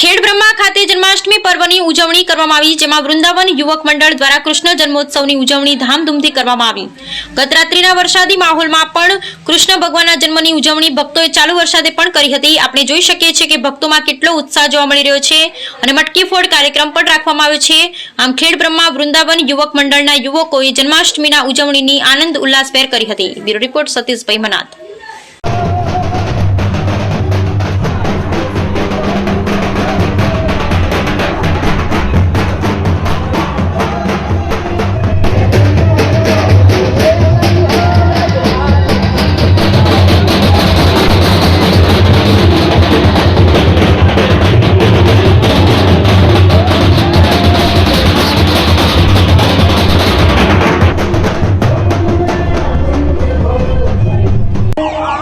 ખેડ બ્રહ્મા ખાતે જન્માષ્ટમી પર્વની ઉજવણી કરવામાં આવી, જેમાં વૃંદાવન યુવક મંડળ દ્વારા કૃષ્ણ જન્મોત્સવની ઉજવણી ધામધૂમથી કરવામાં આવી. ગત રાત્રિના વરસાદી માહોલમાં પણ કૃષ્ણ ભગવાનના જન્મની ઉજવણી ભક્તોએ ચાલુ વરસાદે પણ કરી હતી. આપણે જોઈ શકીએ છીએ કે ભક્તોમાં કેટલો ઉત્સાહ જોવા મળી રહ્યો છે અને મટકી ફોડ કાર્યક્રમ પણ રાખવામાં આવ્યો છે. આમ ખેડ બ્રહ્મા વૃંદાવન યુવક મંડળના યુવકોએ જન્માષ્ટમીના ઉજવણીની આનંદ ઉલ્લાસભેર કરી હતી. Bureau report Satishbhai મનાથ Música